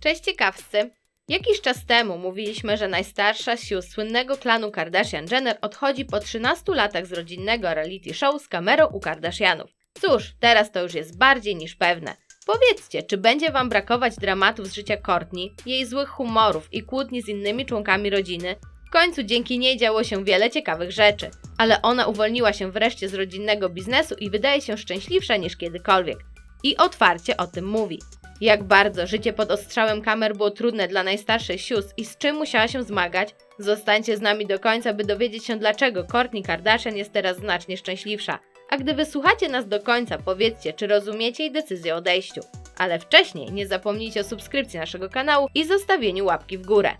Cześć ciekawscy! Jakiś czas temu mówiliśmy, że najstarsza sióstr słynnego klanu Kardashian-Jenner odchodzi po 13 latach z rodzinnego reality show z kamerą u Kardashianów. Cóż, teraz to już jest bardziej niż pewne. Powiedzcie, czy będzie Wam brakować dramatów z życia Courtney, jej złych humorów i kłótni z innymi członkami rodziny? W końcu dzięki niej działo się wiele ciekawych rzeczy, ale ona uwolniła się wreszcie z rodzinnego biznesu i wydaje się szczęśliwsza niż kiedykolwiek. I otwarcie o tym mówi. Jak bardzo życie pod ostrzałem kamer było trudne dla najstarszej sióstr i z czym musiała się zmagać? Zostańcie z nami do końca, by dowiedzieć się dlaczego Kourtney Kardashian jest teraz znacznie szczęśliwsza. A gdy wysłuchacie nas do końca, powiedzcie, czy rozumiecie jej decyzję o odejściu. Ale wcześniej nie zapomnijcie o subskrypcji naszego kanału i zostawieniu łapki w górę.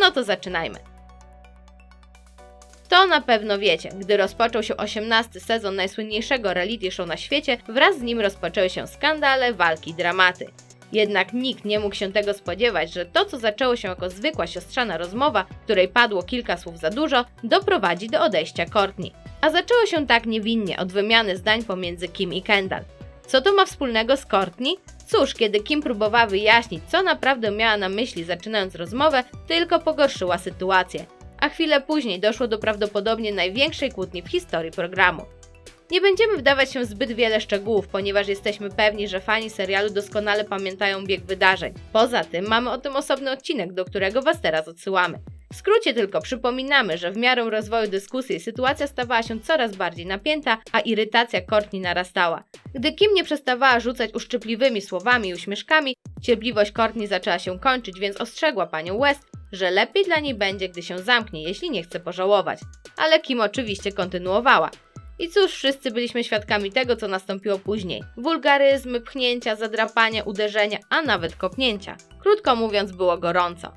No to zaczynajmy. To na pewno wiecie, gdy rozpoczął się 18 sezon najsłynniejszego reality show na świecie, wraz z nim rozpoczęły się skandale, walki, dramaty. Jednak nikt nie mógł się tego spodziewać, że to, co zaczęło się jako zwykła siostrzana rozmowa, której padło kilka słów za dużo, doprowadzi do odejścia Courtney. A zaczęło się tak niewinnie od wymiany zdań pomiędzy Kim i Kendall. Co to ma wspólnego z Courtney? Cóż, kiedy Kim próbowała wyjaśnić, co naprawdę miała na myśli zaczynając rozmowę, tylko pogorszyła sytuację. A chwilę później doszło do prawdopodobnie największej kłótni w historii programu. Nie będziemy wdawać się zbyt wiele szczegółów, ponieważ jesteśmy pewni, że fani serialu doskonale pamiętają bieg wydarzeń. Poza tym mamy o tym osobny odcinek, do którego Was teraz odsyłamy. W skrócie tylko przypominamy, że w miarę rozwoju dyskusji sytuacja stawała się coraz bardziej napięta, a irytacja Courtney narastała. Gdy Kim nie przestawała rzucać uszczypliwymi słowami i uśmieszkami, cierpliwość Courtney zaczęła się kończyć, więc ostrzegła panią West, że lepiej dla niej będzie, gdy się zamknie, jeśli nie chce pożałować. Ale Kim oczywiście kontynuowała. I cóż, wszyscy byliśmy świadkami tego, co nastąpiło później. Wulgaryzmy, pchnięcia, zadrapania, uderzenia, a nawet kopnięcia. Krótko mówiąc, było gorąco.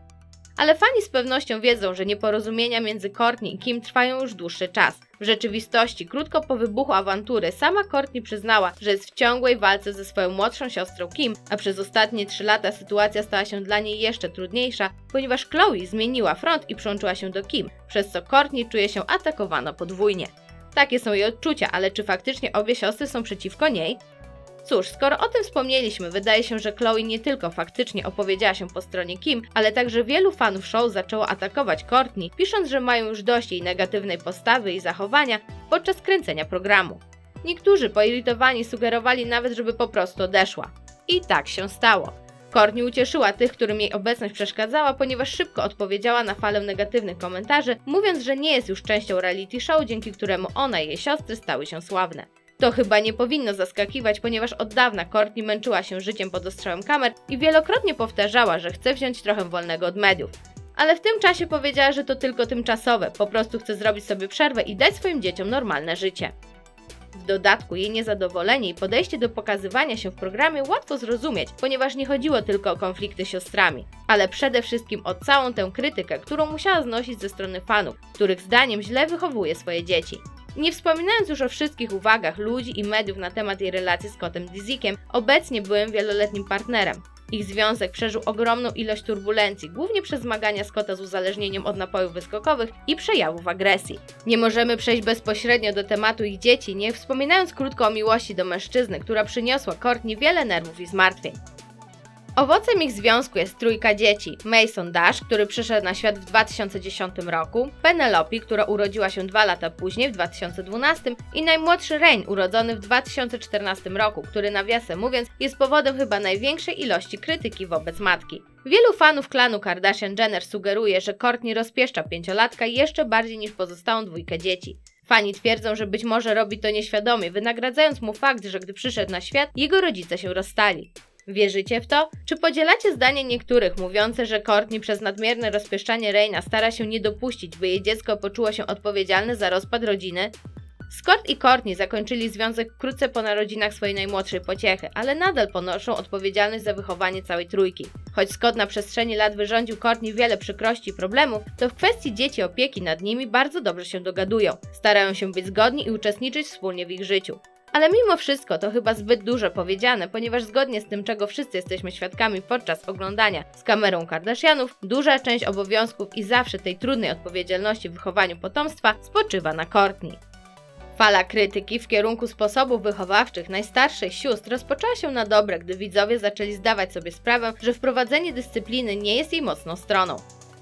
Ale fani z pewnością wiedzą, że nieporozumienia między Courtney i Kim trwają już dłuższy czas. W rzeczywistości, krótko po wybuchu awantury, sama Courtney przyznała, że jest w ciągłej walce ze swoją młodszą siostrą Kim, a przez ostatnie 3 lata sytuacja stała się dla niej jeszcze trudniejsza, ponieważ Chloe zmieniła front i przyłączyła się do Kim, przez co Courtney czuje się atakowana podwójnie. Takie są jej odczucia, ale czy faktycznie obie siostry są przeciwko niej? Cóż, skoro o tym wspomnieliśmy, wydaje się, że Chloe nie tylko faktycznie opowiedziała się po stronie Kim, ale także wielu fanów show zaczęło atakować Courtney, pisząc, że mają już dość jej negatywnej postawy i zachowania podczas kręcenia programu. Niektórzy poirytowani sugerowali nawet, żeby po prostu odeszła. I tak się stało. Courtney ucieszyła tych, którym jej obecność przeszkadzała, ponieważ szybko odpowiedziała na falę negatywnych komentarzy, mówiąc, że nie jest już częścią reality show, dzięki któremu ona i jej siostry stały się sławne. To chyba nie powinno zaskakiwać, ponieważ od dawna Courtney męczyła się życiem pod ostrzałem kamer i wielokrotnie powtarzała, że chce wziąć trochę wolnego od mediów. Ale w tym czasie powiedziała, że to tylko tymczasowe, po prostu chce zrobić sobie przerwę i dać swoim dzieciom normalne życie. W dodatku jej niezadowolenie i podejście do pokazywania się w programie łatwo zrozumieć, ponieważ nie chodziło tylko o konflikty z siostrami, ale przede wszystkim o całą tę krytykę, którą musiała znosić ze strony fanów, których zdaniem źle wychowuje swoje dzieci. Nie wspominając już o wszystkich uwagach ludzi i mediów na temat jej relacji z kotem Dizikiem, obecnie byłem wieloletnim partnerem. Ich związek przeżył ogromną ilość turbulencji, głównie przez zmagania Scotta z uzależnieniem od napojów wyskokowych i przejawów agresji. Nie możemy przejść bezpośrednio do tematu ich dzieci, nie wspominając krótko o miłości do mężczyzny, która przyniosła Courtney wiele nerwów i zmartwień. Owocem ich związku jest trójka dzieci: Mason Dash, który przyszedł na świat w 2010 roku, Penelope, która urodziła się dwa lata później, w 2012 i najmłodszy Rain, urodzony w 2014 roku, który nawiasem mówiąc jest powodem chyba największej ilości krytyki wobec matki. Wielu fanów klanu Kardashian-Jenner sugeruje, że Courtney rozpieszcza pięciolatka jeszcze bardziej niż pozostałą dwójkę dzieci. Fani twierdzą, że być może robi to nieświadomie, wynagradzając mu fakt, że gdy przyszedł na świat, jego rodzice się rozstali. Wierzycie w to? Czy podzielacie zdanie niektórych mówiące, że Courtney przez nadmierne rozpieszczanie Reina stara się nie dopuścić, by jej dziecko poczuło się odpowiedzialne za rozpad rodziny? Scott i Courtney zakończyli związek wkrótce po narodzinach swojej najmłodszej pociechy, ale nadal ponoszą odpowiedzialność za wychowanie całej trójki. Choć Scott na przestrzeni lat wyrządził Courtney wiele przykrości i problemów, to w kwestii dzieci opieki nad nimi bardzo dobrze się dogadują. Starają się być zgodni i uczestniczyć wspólnie w ich życiu. Ale mimo wszystko to chyba zbyt dużo powiedziane, ponieważ zgodnie z tym, czego wszyscy jesteśmy świadkami podczas oglądania z kamerą Kardashianów, duża część obowiązków i zawsze tej trudnej odpowiedzialności w wychowaniu potomstwa spoczywa na Courtney. Fala krytyki w kierunku sposobów wychowawczych najstarszej sióstr rozpoczęła się na dobre, gdy widzowie zaczęli zdawać sobie sprawę, że wprowadzenie dyscypliny nie jest jej mocną stroną.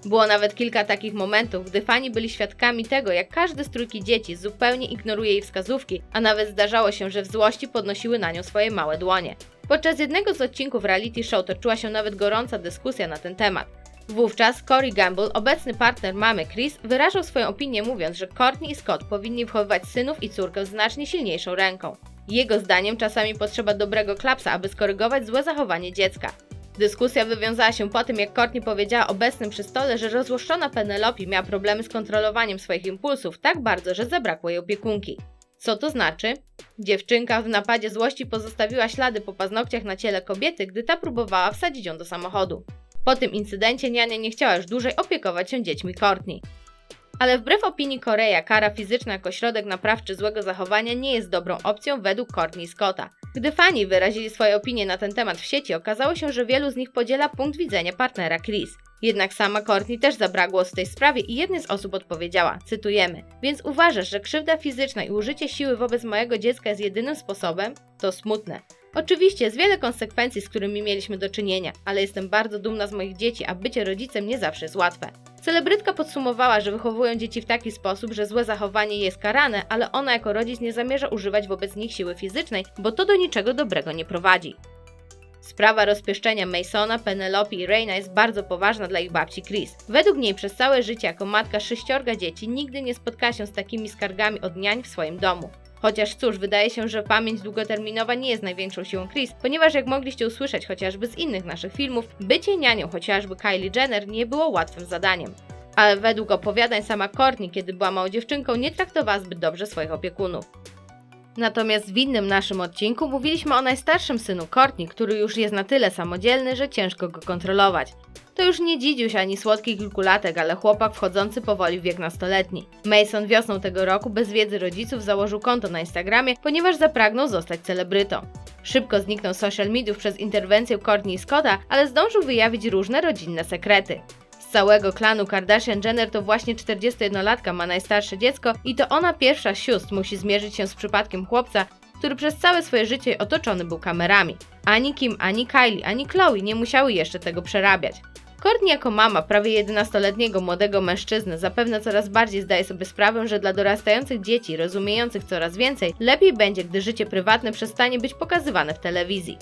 Było nawet kilka takich momentów, gdy fani byli świadkami tego, jak każdy z trójki dzieci zupełnie ignoruje jej wskazówki, a nawet zdarzało się, że w złości podnosiły na nią swoje małe dłonie. Podczas jednego z odcinków reality show toczyła się nawet gorąca dyskusja na ten temat. Wówczas Corey Gamble, obecny partner mamy Chris, wyrażał swoją opinię mówiąc, że Courtney i Scott powinni wychowywać synów i córkę znacznie silniejszą ręką. Jego zdaniem czasami potrzeba dobrego klapsa, aby skorygować złe zachowanie dziecka. Dyskusja wywiązała się po tym, jak Courtney powiedziała obecnym przy stole, że rozłoszczona Penelope miała problemy z kontrolowaniem swoich impulsów tak bardzo, że zabrakło jej opiekunki. Co to znaczy? Dziewczynka w napadzie złości pozostawiła ślady po paznokciach na ciele kobiety, gdy ta próbowała wsadzić ją do samochodu. Po tym incydencie niania nie chciała już dłużej opiekować się dziećmi Courtney. Ale wbrew opinii Korea, kara fizyczna jako środek naprawczy złego zachowania nie jest dobrą opcją według Courtney Scotta. Gdy fani wyrazili swoje opinie na ten temat w sieci, okazało się, że wielu z nich podziela punkt widzenia partnera Chris. Jednak sama Courtney też zabrała głos w tej sprawie i jedna z osób odpowiedziała, cytujemy, więc uważasz, że krzywda fizyczna i użycie siły wobec mojego dziecka jest jedynym sposobem? To smutne. Oczywiście jest wiele konsekwencji, z którymi mieliśmy do czynienia, ale jestem bardzo dumna z moich dzieci, a bycie rodzicem nie zawsze jest łatwe. Celebrytka podsumowała, że wychowują dzieci w taki sposób, że złe zachowanie jest karane, ale ona jako rodzic nie zamierza używać wobec nich siły fizycznej, bo to do niczego dobrego nie prowadzi. Sprawa rozpieszczenia Masona, Penelope i Reina jest bardzo poważna dla ich babci Chris. Według niej przez całe życie jako matka sześciorga dzieci nigdy nie spotkała się z takimi skargami od niań w swoim domu. Chociaż cóż, wydaje się, że pamięć długoterminowa nie jest największą siłą Chris, ponieważ jak mogliście usłyszeć chociażby z innych naszych filmów, bycie nianią chociażby Kylie Jenner nie było łatwym zadaniem. Ale według opowiadań sama Courtney, kiedy była małą dziewczynką, nie traktowała zbyt dobrze swoich opiekunów. Natomiast w innym naszym odcinku mówiliśmy o najstarszym synu Courtney, który już jest na tyle samodzielny, że ciężko go kontrolować. To już nie dzidziuś ani słodki kilkulatek, ale chłopak wchodzący powoli w wiek nastoletni. Mason wiosną tego roku bez wiedzy rodziców założył konto na Instagramie, ponieważ zapragnął zostać celebrytą. Szybko zniknął social mediów przez interwencję Courtney Scotta, ale zdążył wyjawić różne rodzinne sekrety. Z całego klanu Kardashian-Jenner to właśnie 41-latka ma najstarsze dziecko i to ona pierwsza z sióstr musi zmierzyć się z przypadkiem chłopca, który przez całe swoje życie otoczony był kamerami. Ani Kim, ani Kylie, ani Chloe nie musiały jeszcze tego przerabiać. Courtney jako mama prawie 11-letniego młodego mężczyzny zapewne coraz bardziej zdaje sobie sprawę, że dla dorastających dzieci, rozumiejących coraz więcej, lepiej będzie, gdy życie prywatne przestanie być pokazywane w telewizji.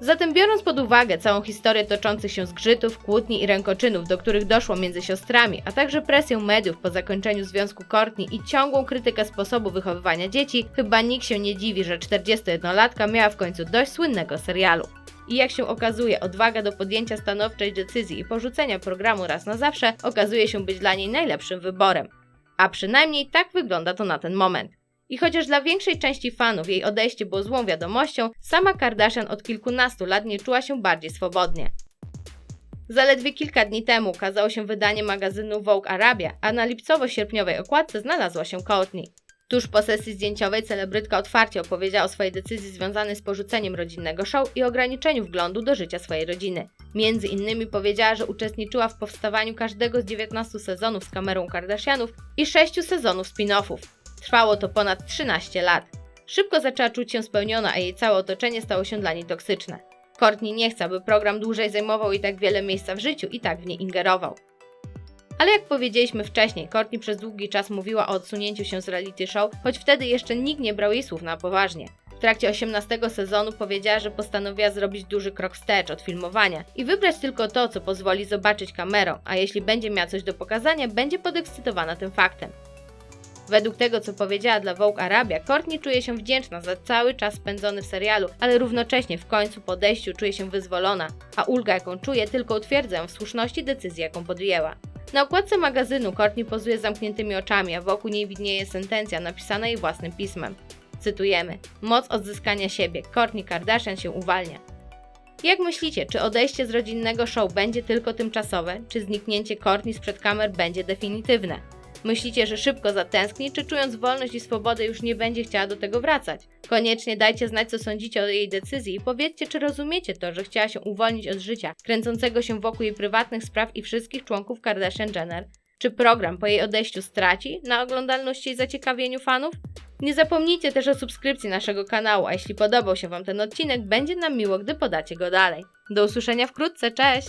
Zatem biorąc pod uwagę całą historię toczących się zgrzytów, kłótni i rękoczynów, do których doszło między siostrami, a także presję mediów po zakończeniu związku Courtney i ciągłą krytykę sposobu wychowywania dzieci, chyba nikt się nie dziwi, że 41-latka miała w końcu dość słynnego serialu. I jak się okazuje, odwaga do podjęcia stanowczej decyzji i porzucenia programu raz na zawsze okazuje się być dla niej najlepszym wyborem. A przynajmniej tak wygląda to na ten moment. I chociaż dla większej części fanów jej odejście było złą wiadomością, sama Kardashian od kilkunastu lat nie czuła się bardziej swobodnie. Zaledwie kilka dni temu ukazało się wydanie magazynu Vogue Arabia, a na lipcowo-sierpniowej okładce znalazła się Courtney. Tuż po sesji zdjęciowej celebrytka otwarcie opowiedziała o swojej decyzji związanej z porzuceniem rodzinnego show i ograniczeniu wglądu do życia swojej rodziny. Między innymi powiedziała, że uczestniczyła w powstawaniu każdego z 19 sezonów z kamerą Kardashianów i 6 sezonów spin-offów. Trwało to ponad 13 lat. Szybko zaczęła czuć się spełniona, a jej całe otoczenie stało się dla niej toksyczne. Courtney nie chce, aby program dłużej zajmował jej tak wiele miejsca w życiu i tak w nie ingerował. Ale jak powiedzieliśmy wcześniej, Courtney przez długi czas mówiła o odsunięciu się z reality show, choć wtedy jeszcze nikt nie brał jej słów na poważnie. W trakcie 18 sezonu powiedziała, że postanowiła zrobić duży krok wstecz od filmowania i wybrać tylko to, co pozwoli zobaczyć kamerą, a jeśli będzie miała coś do pokazania, będzie podekscytowana tym faktem. Według tego, co powiedziała dla Vogue Arabia, Courtney czuje się wdzięczna za cały czas spędzony w serialu, ale równocześnie w końcu po czuje się wyzwolona, a ulga, jaką czuje, tylko utwierdza ją w słuszności decyzji, jaką podjęła. Na okładce magazynu Courtney pozuje zamkniętymi oczami, a wokół niej widnieje sentencja napisana jej własnym pismem. Cytujemy: Moc odzyskania siebie. Courtney Kardashian się uwalnia. Jak myślicie, czy odejście z rodzinnego show będzie tylko tymczasowe, czy zniknięcie Courtney sprzed kamer będzie definitywne? Myślicie, że szybko zatęskni, czy czując wolność i swobodę już nie będzie chciała do tego wracać? Koniecznie dajcie znać, co sądzicie o jej decyzji i powiedzcie, czy rozumiecie to, że chciała się uwolnić od życia, kręcącego się wokół jej prywatnych spraw i wszystkich członków Kardashian Jenner. Czy program po jej odejściu straci na oglądalności i zaciekawieniu fanów? Nie zapomnijcie też o subskrypcji naszego kanału, a jeśli podobał się Wam ten odcinek, będzie nam miło, gdy podacie go dalej. Do usłyszenia wkrótce, cześć!